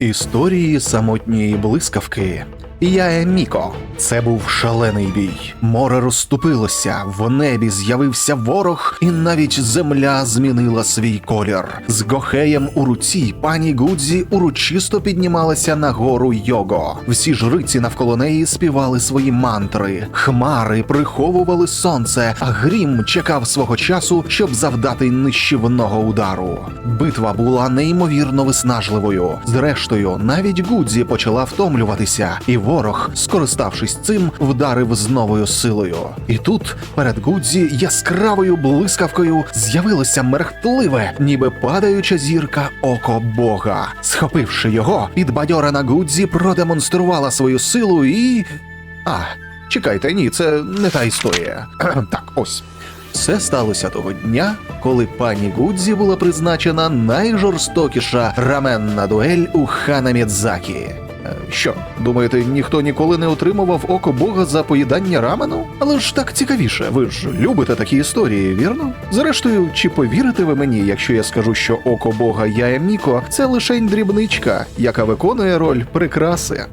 Історії самотньої блискавки. Я Міко. Це був шалений бій. Море розступилося, в небі з'явився ворог, і навіть земля змінила свій колір. З гохеєм у руці пані Гудзі урочисто піднімалася на гору Його. Всі жриці навколо неї співали свої мантри. Хмари приховували сонце, а грім чекав свого часу, щоб завдати нищівного удару. Битва була неймовірно виснажливою. Зрештою, навіть Гудзі почала втомлюватися, і ворог, скориставшись цим, вдарив з новою силою. І тут перед Гудзі яскравою блискавкою з'явилося мерехтливе, ніби падаюча зірка око Бога. Схопивши його, підбадьорена Гудзі продемонструвала свою силу і. А, чекайте, ні, це не та історія. так, ось. Все сталося того дня, коли пані Гудзі була призначена найжорстокіша раменна дуель у хана Мідзакі. Е, Що, думаєте, ніхто ніколи не отримував око Бога за поїдання рамену? Але ж так цікавіше, ви ж любите такі історії, вірно? Зрештою, чи повірите ви мені, якщо я скажу, що око Бога Яеміко це лишень дрібничка, яка виконує роль прикраси?